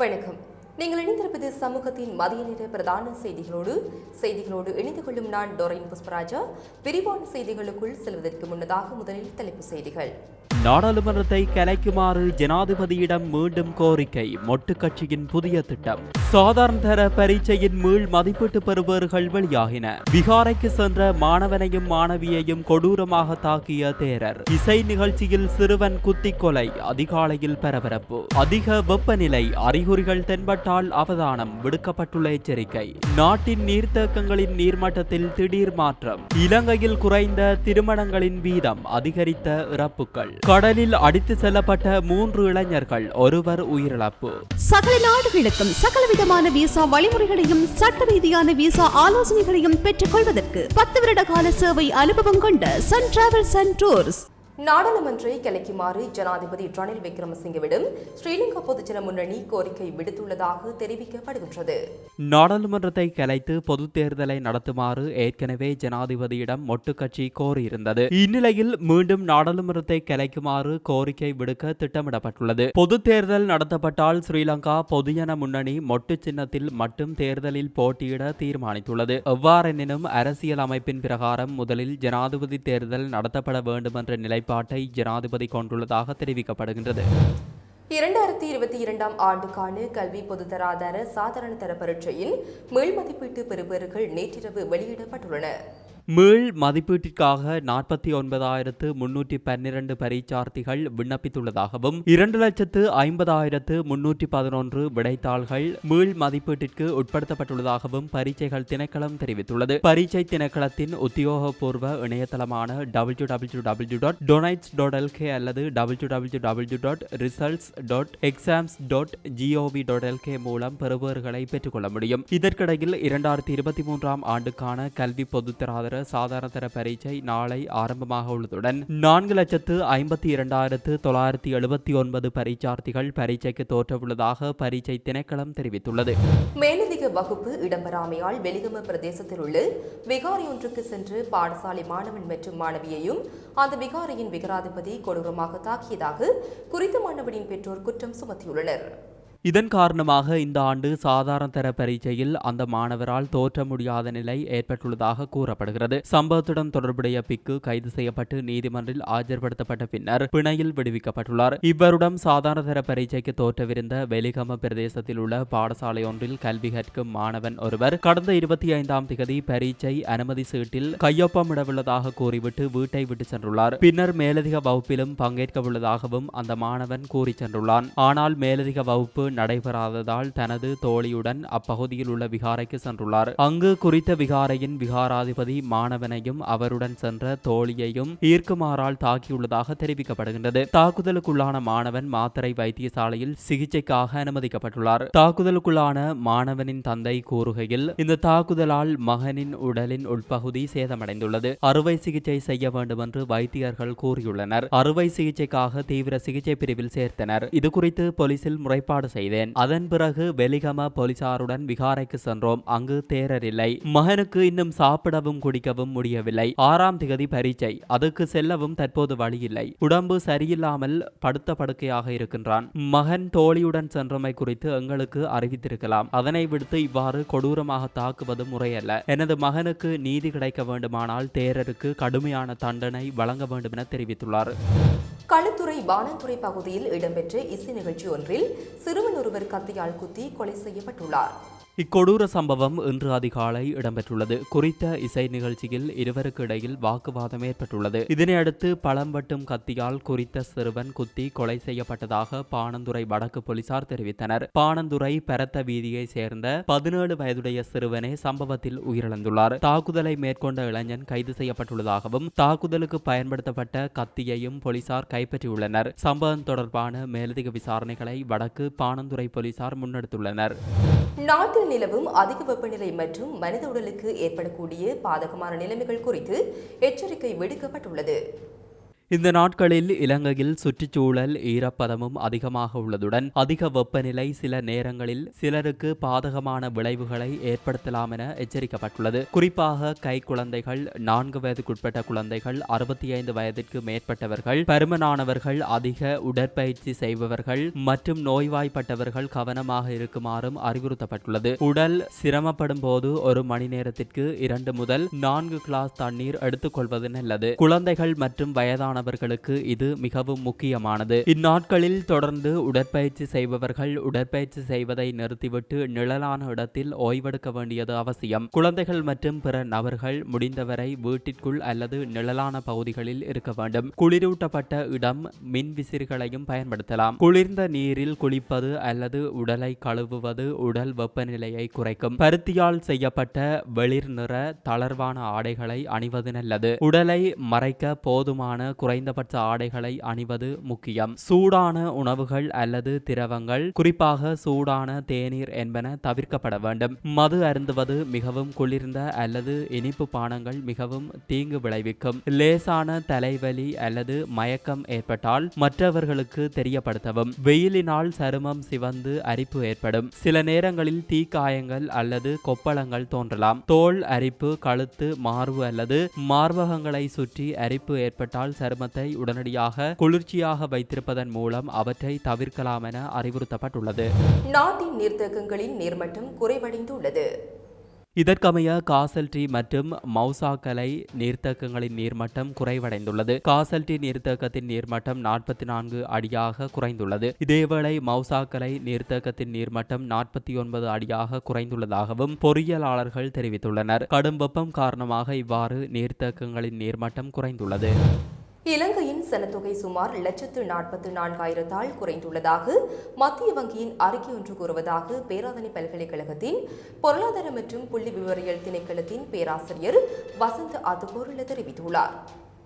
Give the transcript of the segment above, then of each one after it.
வணக்கம். நீங்கள் இணைந்திருப்பது சமூகத்தின் மதிய நேர பிரதான செய்திகளோடு செய்திகளோடு இணைந்து கொள்ளும் நான் டொரைன் புஷ்பராஜா. விரிவான செய்திகளுக்குள் செல்வதற்கு முன்னதாக முதலில் தலைப்பு செய்திகள். நாடாளுமன்றத்தை கலைக்குமாறு ஜனாதிபதியிடம் மீண்டும் கோரிக்கை மொட்டு கட்சியின் புதிய திட்டம். சாதாரண தர பரீட்சையின் மீள் மதிப்பீட்டு பெறுபவர்கள் வெளியாகின. பீகாரைக்கு சென்ற மாணவனையும் மாணவியையும் கொடூரமாக தாக்கிய தேரர். இசை நிகழ்ச்சியில் சிறுவன் குத்திக் கொலை அதிகாலையில் பரபரப்பு. அதிக வெப்பநிலை அறிகுறிகள் தென்பட்ட தென்பட்டால் அவதானம் விடுக்கப்பட்டுள்ள எச்சரிக்கை. நாட்டின் நீர்த்தேக்கங்களின் நீர்மட்டத்தில் திடீர் மாற்றம். இலங்கையில் குறைந்த திருமணங்களின் வீதம் அதிகரித்த இறப்புகள். கடலில் அடித்து செல்லப்பட்ட மூன்று இளைஞர்கள் ஒருவர் உயிரிழப்பு. சகல நாடுகளுக்கும் சகலவிதமான விசா வழிமுறைகளையும் சட்ட ரீதியான விசா ஆலோசனைகளையும் பெற்றுக் கொள்வதற்கு பத்து வருட கால சேவை அனுபவம் கொண்ட சன் டிராவல்ஸ் அண்ட் டூர்ஸ் நாடாளுமன்றை கலைக்குமாறு ஜனாதிபதி ரணில் விக்ரமசிங்கவிடம் ஸ்ரீலங்கா பொதுஜன முன்னணி கோரிக்கை விடுத்துள்ளதாக தெரிவிக்கப்படுகின்றது. நாடாளுமன்றத்தை கலைத்து பொது தேர்தலை நடத்துமாறு ஏற்கனவே ஜனாதிபதியிடம் மொட்டு கட்சி கோரியிருந்தது. இந்நிலையில் மீண்டும் நாடாளுமன்றத்தை கலைக்குமாறு கோரிக்கை விடுக்க திட்டமிடப்பட்டுள்ளது. பொது தேர்தல் நடத்தப்பட்டால் ஸ்ரீலங்கா பொதுஜன முன்னணி மொட்டு சின்னத்தில் மட்டும் தேர்தலில் போட்டியிட தீர்மானித்துள்ளது. எவ்வாறெனினும் அரசியல் அமைப்பின் பிரகாரம் முதலில் ஜனாதிபதி தேர்தல் நடத்தப்பட வேண்டும் என்ற நிலைப்பாட்டை ஜனாதிபதி கொண்டுள்ளதாக தெரிவிக்கப்படுகின்றது. இரண்டாயிரத்தி இருபத்தி இரண்டாம் ஆண்டுக்கான கல்வி பொதுத்தராதார சாதாரண தர பரீட்சையின் மேல் மதிப்பீட்டு பெறுபவர்கள் நேற்றிரவு வெளியிடப்பட்டுள்ளன மீள் மதிப்பீட்டிற்காக நாற்பத்தி ஒன்பதாயிரத்து முன்னூற்றி பன்னிரண்டு பரீட்சார்த்திகள் விண்ணப்பித்துள்ளதாகவும் இரண்டு லட்சத்து ஐம்பதாயிரத்து முன்னூற்றி பதினொன்று விடைத்தாள்கள் மீள் மதிப்பீட்டிற்கு உட்படுத்தப்பட்டுள்ளதாகவும் பரீட்சைகள் திணைக்களம் தெரிவித்துள்ளது. பரீட்சை திணைக்களத்தின் உத்தியோகபூர்வ இணையதளமான W W W dot doenets dot LK அல்லது W W W dot results dot exams dot GOV dot LK மூலம் பெறுபவர்களை பெற்றுக்கொள்ள முடியும். இதற்கிடையில் இரண்டாயிரத்தி இருபத்தி மூன்றாம் ஆண்டுக்கான கல்வி பொதுத்தராதர சாதாரணதர பரீட்சை நாளை ஆரம்பமாக உள்ளதுடன் நான்கு லட்சத்து ஐம்பத்தி இரண்டாயிரத்து தொள்ளாயிரத்தி எழுபத்தி ஒன்பது பரீட்சார்த்திகள் பரீட்சைக்கு தோற்றவுள்ளதாக பரீட்சை திணைக்களம் தெரிவித்துள்ளது. மேலதிக வகுப்பு இடம்பெறாமையால் வெலிகம பிரதேசத்தில் உள்ள விகாரி ஒன்றுக்கு சென்று பாடசாலை மாணவன் மற்றும் மாணவியையும் அந்த விகாரியின் விகாராதிபதி கொடூரமாக தாக்கியதாக குறித்த மாணவனின் பெற்றோர் குற்றம் சுமத்தியுள்ளனர். இதன் காரணமாக இந்த ஆண்டு சாதாரண தர பரீட்சையில் அந்த மாணவரால் தோற்ற முடியாத நிலை ஏற்பட்டுள்ளதாக கூறப்படுகிறது. சம்பவத்துடன் தொடர்புடைய பிக்கு கைது செய்யப்பட்டு நீதிமன்றில் ஆஜர்படுத்தப்பட்ட பின்னர் பிணையில் விடுவிக்கப்பட்டுள்ளார். இவ்வருடம் சாதாரண தர பரீட்சைக்கு தோற்றவிருந்த வெலிகம பிரதேசத்தில் உள்ள பாடசாலை ஒன்றில் கல்வி கற்கும் மாணவன் ஒருவர் கடந்த இருபத்தி ஐந்தாம் திகதி பரீட்சை அனுமதி சீட்டில் கையொப்பமிடவுள்ளதாக கூறிவிட்டு வீட்டை விட்டு சென்றுள்ளார். பின்னர் மேலதிக வகுப்பிலும் பங்கேற்க உள்ளதாகவும் அந்த மாணவன் கூறி சென்றுள்ளான். ஆனால் மேலதிக வகுப்பு நடைபெறாததால் தனது தோழியுடன் அப்பகுதியில் உள்ள விகாரைக்கு சென்றுள்ளார். அங்கு குறித்த விகாரையின் விகாராதிபதி மாணவனையும் அவருடன் சென்ற தோழியையும் ஈர்க்குமாறால் தாக்கியுள்ளதாக தெரிவிக்கப்படுகின்றது. தாக்குதலுக்குள்ளான மாணவன் மாத்தறை வைத்தியசாலையில் சிகிச்சைக்காக அனுமதிக்கப்பட்டுள்ளார். தாக்குதலுக்குள்ளான மாணவனின் தந்தை கூறுகையில் இந்த தாக்குதலால் மகனின் உடலின் உட்பகுதி சேதமடைந்துள்ளது. அறுவை சிகிச்சை செய்ய வேண்டும் என்று வைத்தியர்கள் கூறியுள்ளனர். அறுவை சிகிச்சைக்காக தீவிர சிகிச்சை பிரிவில் சேர்த்தனர். இதுகுறித்து போலீசில் முறைப்பாடு செய்தேன். அதன் பிறகு வெலிகம போலீசாருடன் விகாரைக்கு சென்றோம். அங்கு தேரர் இல்லை. மகனுக்கு இன்னும் சாப்பிடவும் குடிக்கவும் முடியவில்லை. ஆறாம் திகதி பரீட்சை. அதுக்கு செல்லவும் தற்போது வழியில்லை. உடம்பு சரியில்லாமல் படுத்த படுக்கையாக இருக்கின்றான். மகன் தோழியுடன் சென்றமை குறித்து எங்களுக்கு அறிவித்திருக்கலாம். அதனை விடுத்து இவ்வாறு கொடூரமாக தாக்குவது முறையல்ல. எனது மகனுக்கு நீதி கிடைக்க வேண்டுமானால் தேரருக்கு கடுமையான தண்டனை வழங்க வேண்டும் என தெரிவித்துள்ளார். களுத்துறை பானந்துறை பகுதியில் இடம்பெற்ற இசை நிகழ்ச்சி ஒன்றில் சிறுவன் ஒருவர் கத்தியால் குத்தி கொலை செய்யப்பட்டுள்ளார். இக்கொடூர சம்பவம் இன்று அதிகாலை இடம்பெற்றுள்ளது. குறித்த இசை நிகழ்ச்சியில் இருவருக்கு இடையில் வாக்குவாதம் ஏற்பட்டுள்ளது. இதனையடுத்து பழம் வெட்டும் கத்தியால் குறித்த சிறுவன் குத்தி கொலை செய்யப்பட்டதாக பாணந்துறை வடக்கு போலீசார் தெரிவித்தனர். பாணந்துறை பெரத்த வீதியை சேர்ந்த பதினேழு வயதுடைய சிறுவனே சம்பவத்தில் உயிரிழந்துள்ளார். தாக்குதலை மேற்கொண்ட இளைஞன் கைது செய்யப்பட்டுள்ளதாகவும் தாக்குதலுக்கு பயன்படுத்தப்பட்ட கத்தியையும் போலீசார் கைப்பற்றியுள்ளனர். சம்பவம் தொடர்பான மேலதிக விசாரணைகளை வடக்கு பாணந்துறை போலீசார் முன்னெடுத்துள்ளனர். நாட்டில் நிலவும் அதிக வெப்பநிலை மற்றும் மனித உடலுக்கு ஏற்படக்கூடிய பாதகமான நிலைமைகள் குறித்து எச்சரிக்கை விடுக்கப்பட்டுள்ளது. இந்த நாட்களில் இலங்கையில் சுற்றுச்சூழல் ஈரப்பதமும் அதிகமாக உள்ளதுடன் அதிக வெப்பநிலை சில நேரங்களில் சிலருக்கு பாதகமான விளைவுகளை ஏற்படுத்தலாம் என எச்சரிக்கப்பட்டுள்ளது. குறிப்பாக கை குழந்தைகள் நான்கு வயதுக்குட்பட்ட குழந்தைகள் அறுபத்தி ஐந்து வயதிற்கு மேற்பட்டவர்கள் பருமனானவர்கள் அதிக உடற்பயிற்சி செய்பவர்கள் மற்றும் நோய்வாய்ப்பட்டவர்கள் கவனமாக இருக்குமாறும் அறிவுறுத்தப்பட்டுள்ளது. உடல் சிரமப்படும் போது ஒரு மணி நேரத்திற்கு இரண்டு முதல் நான்கு கிளாஸ் தண்ணீர் எடுத்துக்கொள்வது நல்லது. குழந்தைகள் மற்றும் வயதான வயதானவர்களுக்கு இது மிகவும் முக்கியமானது. இந்நாட்களில் தொடர்ந்து உடற்பயிற்சி செய்பவர்கள் உடற்பயிற்சி செய்வதை நிறுத்திவிட்டு நிழலான இடத்தில் ஓய்வெடுக்க வேண்டியது அவசியம். குழந்தைகள் மற்றும் பிற நபர்கள் முடிந்தவரை வீட்டிற்குள் அல்லது நிழலான பகுதிகளில் இருக்க வேண்டும். குளிரூட்டப்பட்ட இடம் மின் விசிறிகளையும் பயன்படுத்தலாம். குளிர்ந்த நீரில் குளிப்பது அல்லது உடலை கழுவுவது உடல் வெப்பநிலையை குறைக்கும். பருத்தியால் செய்யப்பட்ட வெளிர் நிற தளர்வான ஆடைகளை அணிவது நல்லது. உடலை மறைக்க போதுமான குறைந்தபட்ச ஆடைகளை அணிவது முக்கியம். சூடான உணவுகள் அல்லது திரவங்கள் குறிப்பாக சூடான தேநீர் என்பன தவிர்க்கப்பட வேண்டும். மது அருந்துவது மிகவும் குளிர்ந்த அல்லது இனிப்பு பானங்கள் மிகவும் தீங்கு விளைவிக்கும். லேசான தலைவலி அல்லது மயக்கம் ஏற்பட்டால் மற்றவர்களுக்கு தெரியப்படுத்தவும். வெயிலினால் சருமம் சிவந்து அரிப்பு ஏற்படும். சில நேரங்களில் தீக்காயங்கள் அல்லது கொப்பளங்கள் தோன்றலாம். தோல் அரிப்பு கழுத்து மார்பு அல்லது மார்பகங்களை சுற்றி அரிப்பு ஏற்பட்டால் சருமத்தை உடனடியாக குளிர்ச்சியாக வைத்திருப்பதன் மூலம் அவற்றை தவிர்க்கலாம் என அறிவுறுத்தப்பட்டுள்ளது. நாட்டின் நீர்த்தேக்கங்களின் நீர்மட்டம் குறைவடைந்துள்ளது. இதற்கமைய காசல்டி மற்றும் மௌசாக்கலை நீர்த்தேக்கங்களின் நீர்மட்டம் குறைவடைந்துள்ளது. காசல்டி நீர்த்தேக்கத்தின் நீர்மட்டம் நாற்பத்தி நான்கு அடியாக குறைந்துள்ளது. இதேவேளை மௌசாக்கலை நீர்த்தேக்கத்தின் நீர்மட்டம் நாற்பத்தி ஒன்பது அடியாக குறைந்துள்ளதாகவும் பொறியியலாளர்கள் தெரிவித்துள்ளனர். கடும் வெப்பம் காரணமாக இவ்வாறு நீர்த்தேக்கங்களின் நீர்மட்டம் குறைந்துள்ளது. இலங்கையின் சனத்தொகை சுமார் லட்சத்து நாற்பத்து நான்காயிரத்தால் குறைந்துள்ளதாக மத்திய வங்கியின் அறிக்கை ஒன்று கூறுவதாக பேராதனை பல்கலைக்கழகத்தின் பொருளாதார மற்றும் புள்ளி விவரியல் திணைக்களத்தின் பேராசிரியர் வசந்த் அதுகோர்ல தெரிவித்துள்ளார்.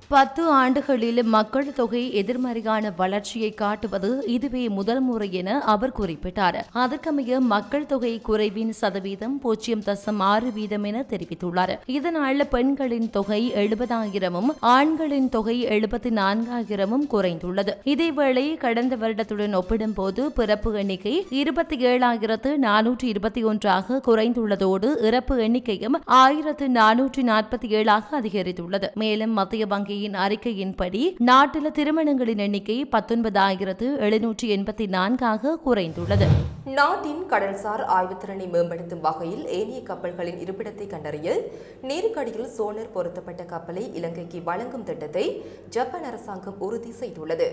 பத்து ஆண்டுகளில் மக்கள் தொகை எதிர்மறையான வளர்ச்சியை காட்டுவது இதுவே முதல் முறை என அவர் குறிப்பிட்டார். அதற்கமைய மக்கள் தொகை குறைவின் சதவீதம் பூஜ்ஜியம் தசம் ஆறு வீதம் என தெரிவித்துள்ளார். இதனால் பெண்களின் தொகை எழுபதாயிரமும் ஆண்களின் தொகை எழுபத்தி நான்காயிரமும் குறைந்துள்ளது. இதேவேளை கடந்த வருடத்துடன் ஒப்பிடும்போது பிறப்பு எண்ணிக்கை இருபத்தி ஏழாயிரத்து நானூற்றி இருபத்தி ஒன்றாக குறைந்துள்ளதோடு இறப்பு எண்ணிக்கையும் ஆயிரத்து நானூற்றி நாற்பத்தி ஏழாக அதிகரித்துள்ளது. மேலும் மத்திய வங்கி வங்கியின் அறிக்கையின்படி நாட்டில் திருமணங்களின் எண்ணிக்கை பத்தொன்பதாயிரத்து எழுநூற்றி எண்பத்தி நான்காக குறைந்துள்ளது. நாட்டின் கடல்சார் ஆய்வுத்திறனை மேம்படுத்தும் வகையில் ஏனைய கப்பல்களின் இருப்பிடத்தை கண்டறிய நீருக்கடியில் சோனர் பொருத்தப்பட்ட கப்பலை இலங்கைக்கு வழங்கும் திட்டத்தை ஜப்பான் அரசாங்கம் உறுதி செய்துள்ளது.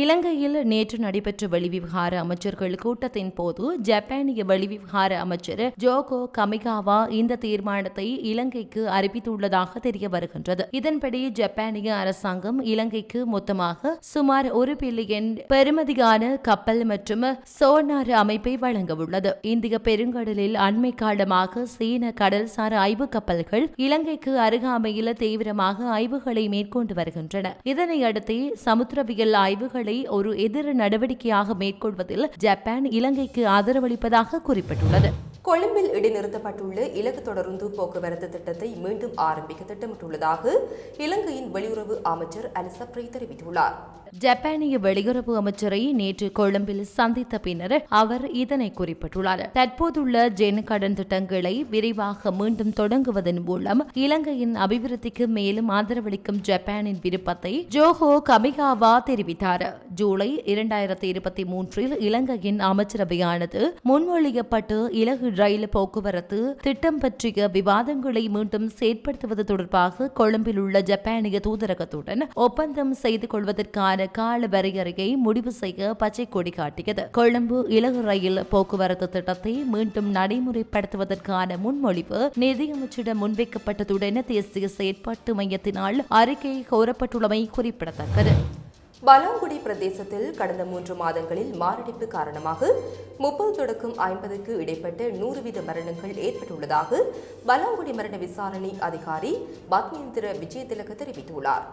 இலங்கையில் நேற்று நடைபெற்ற வெளிவிவகார அமைச்சர்கள் கூட்டத்தின் போது ஜப்பானிய வெளிவிவகார அமைச்சர் ஜோகோ கமிகாவா இந்த தீர்மானத்தை இலங்கைக்கு அறிவித்துள்ளதாக தெரிய வருகின்றது. இதன்படி ஜப்பானிய அரசாங்கம் இலங்கைக்கு மொத்தமாக சுமார் ஒரு பில்லியன் பெருமதியான கப்பல் மற்றும் சோனார் அமைப்பை வழங்கவுள்ளது. இந்திய பெருங்கடலில் அண்மை காலமாக சீன கடல்சார் ஆய்வு கப்பல்கள் இலங்கைக்கு அருகாமையில் தீவிரமாக ஆய்வுகளை மேற்கொண்டு வருகின்றன. இதனையடுத்து சமுத்திரவியல் ஆய்வுகள் நடவடிக்கைகளை ஒரு எதிர் நடவடிக்கையாக மேற்கொள்வதில் ஜப்பான் இலங்கைக்கு ஆதரவளிப்பதாக குறிப்பிட்டுள்ளது. கொழும்பில் இடைநிறுத்தப்பட்டுள்ள இலக்கு தொடருந்து போக்குவரத்து திட்டத்தை மீண்டும் ஆரம்பிக்க திட்டமிட்டுள்ளதாக இலங்கையின் வெளியுறவு அமைச்சர் அலிசப்ரை தெரிவித்துள்ளார். ஜப்பானிய வெளியுறவு அமைச்சரை நேற்று கொழும்பில் சந்தித்த பின்னர் அவர் இதனை குறிப்பிட்டுள்ளார். தற்போதுள்ள ஜென் கடன் திட்டங்களை விரைவாக மீண்டும் தொடங்குவதன் மூலம் இலங்கையின் அபிவிருத்திக்கு மேலும் ஆதரவளிக்கும் ஜப்பானின் விருப்பத்தை ஜோஹோ கமிகாவா தெரிவித்தார். ஜூலை இரண்டாயிரத்தி இருபத்தி மூன்றில் இலங்கையின் அமைச்சரவையானது முன்மொழியப்பட்டு இலகு ரயில் போக்குவரத்து திட்டம் பற்றிய விவாதங்களை மீண்டும் செயற்படுத்துவது தொடர்பாக கொழும்பில் உள்ள ஜப்பானிய தூதரகத்துடன் ஒப்பந்தம் செய்து கொள்வதற்கான கால வரையறையை முடிவு செய்ய பச்சை கொடி காட்டியது. கொழும்பு இலகு ரயில் போக்குவரத்து திட்டத்தை மீண்டும் நடைமுறைப்படுத்துவதற்கான முன்மொழிவு நிதியமைச்சிடம் முன்வைக்கப்பட்டதுடன் தேசிய செயற்பாட்டு மையத்தினால் அறிக்கை கோரப்பட்டுள்ளமை குறிப்பிடத்தக்கது. பலாங்குடி பிரதேசத்தில் கடந்த மூன்று மாதங்களில் மாரடைப்பு காரணமாக முப்பது தொடக்கம் ஐம்பதுக்கு இடைப்பட்ட நூறு வீத மரணங்கள் ஏற்பட்டுள்ளதாக பலாங்குடி மரண விசாரணை அதிகாரி பத்மேந்திர விஜயதிலக தெரிவித்துள்ளார்.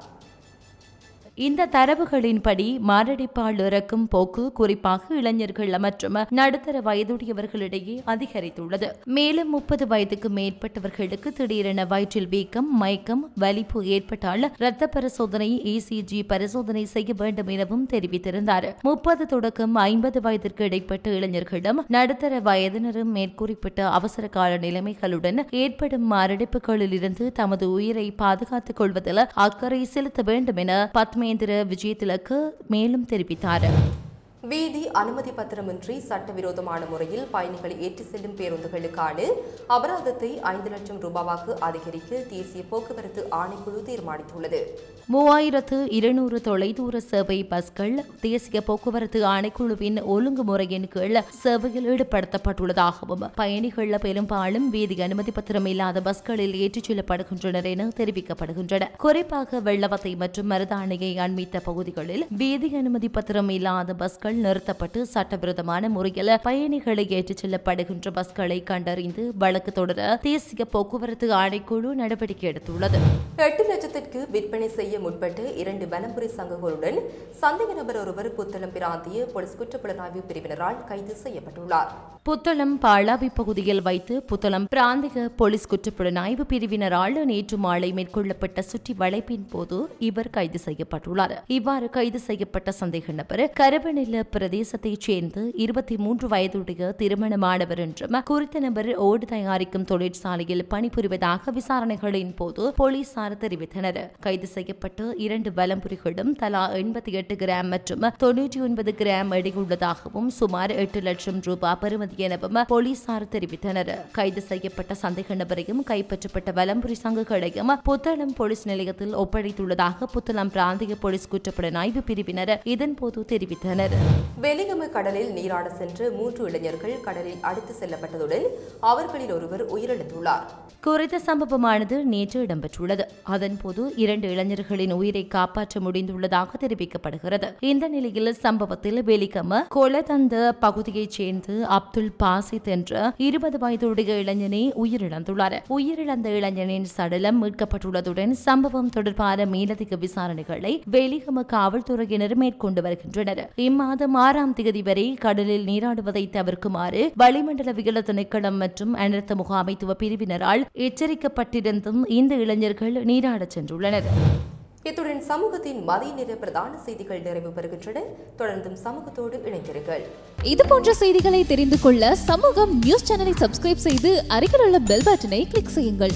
இந்த தரவுகளின்படி மாரடைப்பால் இறக்கும் போக்கு குறிப்பாக இளைஞர்கள் மற்றும் நடுத்தர வயதுடையவர்களிடையே அதிகரித்துள்ளது. மேலும் முப்பது வயதுக்கு மேற்பட்டவர்களுக்கு திடீரென வயிற்றில் வீக்கம் மயக்கம் வலிப்பு ஏற்பட்டால் இரத்த பரிசோதனை இசிஜி பரிசோதனை செய்ய வேண்டும் எனவும் தெரிவித்திருந்தார். முப்பது தொடக்கம் ஐம்பது வயதிற்கு இடைப்பட்ட இளைஞர்களிடம் நடுத்தர வயதினரும் மேற்குறிப்பிட்ட அவசர கால நிலைமைகளுடன் ஏற்படும் மாரடைப்புகளில் இருந்து தமது உயிரை பாதுகாத்துக் கொள்வதில் அக்கறை செலுத்த வேண்டும் என பத்மேந்திர விஜயதிலக்கு மேலும் தெரிவித்தார். வீதி அனுமதி பத்திரமின்றி சட்டவிரோதமான முறையில் பயணிகளை ஏற்றி செல்லும் பேருந்துகளுக்கான அபராதத்தை ஐந்து லட்சம் ரூபாவாக அதிகரிக்க தேசிய போக்குவரத்து ஆணைக்குழு தீர்மானித்துள்ளது. மூவாயிரத்து இருநூறு தொலைதூர சேவை பஸ்கள் தேசிய போக்குவரத்து ஆணைக்குழுவின் ஒழுங்குமுறையின் கீழ் சேவையில் ஈடுபடுத்தப்பட்டுள்ளதாகவும் பயணிகள் பெரும்பாலும் வீதி அனுமதி பத்திரம் இல்லாத பஸ்களில் ஏற்றிச் செல்லப்படுகின்றனர் என தெரிவிக்கப்படுகின்றன. குறிப்பாக வெள்ளவத்தை மற்றும் மருதாணையை அண்மித்த பகுதிகளில் வீதி அனுமதி பத்திரம் இல்லாத பஸ்கள் நிறுத்தப்பட்டு சட்டவிரோதமான முறையில் பயணிகளை ஏற்றிச் செல்லப்படுகின்ற பஸ்களை கண்டறிந்து வழக்கு தொடர தேசிய போக்குவரத்து ஆணைக்குழு நடவடிக்கை எடுத்துள்ளது. எட்டு லட்சத்திற்கு விற்பனை செய்ய முற்பட்டு இரண்டு வலம்புரி சங்கங்களுடன் சந்தேக நபர் ஒருவர் புத்தளம் பிராந்திய போலீஸ் குற்றப்புலனாய்வு பிரிவினரால் கைது செய்யப்பட்டுள்ளார். புத்தளம் பாலாவி பகுதியில் வைத்து புத்தளம் பிராந்திய போலீஸ் குற்றப்புலனாய்வு பிரிவினரால் நேற்று மாலை மேற்கொள்ளப்பட்ட சுற்றி வளைப்பின் போது இவர் கைது செய்யப்பட்டுள்ளார். இவ்வாறு கைது செய்யப்பட்ட சந்தேக நபர் கருவநில பிரதேசத்தைச் சேர்ந்து இருபத்தி மூன்று வயதுடைய திருமணமானவர் என்றும் குறித்த நபர் ஓடு தயாரிக்கும் தொழிற்சாலையில் பணிபுரிவதாக விசாரணைகளின் போது போலீசார் தெரிவித்தனர். கைது செய்யப்பட்டு இரண்டு வலம்புரிகளும் தலா எண்பத்தி எட்டு கிராம் மற்றும் தொன்னூற்றி ஒன்பது கிராம் எடையுள்ளதாகவும் சுமார் எட்டு லட்சம் ரூபாய் பெறுமதி எனவும் போலீசார் தெரிவித்தனர். கைது செய்யப்பட்ட சந்தேக நபரையும் கைப்பற்றப்பட்ட வலம்புரி சங்குகளையும் புத்தளம் போலீஸ் நிலையத்தில் ஒப்படைத்துள்ளதாக புத்தளம் பிராந்திய போலீஸ் குற்றப்புலனாய்வு பிரிவினர் இதன்போது தெரிவித்தனர். வெலிகம கடலில் நீராட சென்று மூன்று இளைஞர்கள் கடலில் அடித்து செல்லப்பட்டதுடன் அவர்களில் ஒருவர் உயிரிழந்துள்ளார். குறித்த சம்பவமானது நேற்று இடம்பெற்றுள்ளது. அதன்போது இரண்டு இளைஞர்களின் உயிரை காப்பாற்ற முடிந்துள்ளதாக தெரிவிக்கப்படுகிறது. இந்த நிலையில் சம்பவத்தில் வெலிகம கொலதந்த பகுதியைச் சேர்ந்து அப்துல் பாசித் என்ற இருபது வயதுடைய இளைஞனை உயிரிழந்துள்ளார். உயிரிழந்த இளைஞனின் சடலம் மீட்கப்பட்டுள்ளதுடன் சம்பவம் தொடர்பான மேலதிக விசாரணைகளை வெலிகம காவல்துறையினர் மேற்கொண்டு வருகின்றனர். இம்மாத இம்மாதம் ஆறாம் தேதி வரை கடலில் நீராடுவதை தவிர்க்குமாறு வளிமண்டலவியல் திணைக்களம் மற்றும் அனர்த்த முகாமைத்துவ பிரிவினரால் எச்சரிக்கப்பட்டிருந்தும் இந்த இளைஞர்கள் நீராடச் சென்றுள்ளனர். இத்துடன் சமூகத்தின் மதிய நேர பிரதான செய்திகள் நிறைவு பெறுகின்றன. தொடர்ந்தும் சமூகத்தோடு இணைந்திருங்கள். இது போன்ற செய்திகளை தெரிந்து கொள்ள சமூகம் நியூஸ் சேனலை சப்ஸ்கிரைப் செய்து அருகில் உள்ள பெல் பட்டனை கிளிக் செய்யுங்கள்.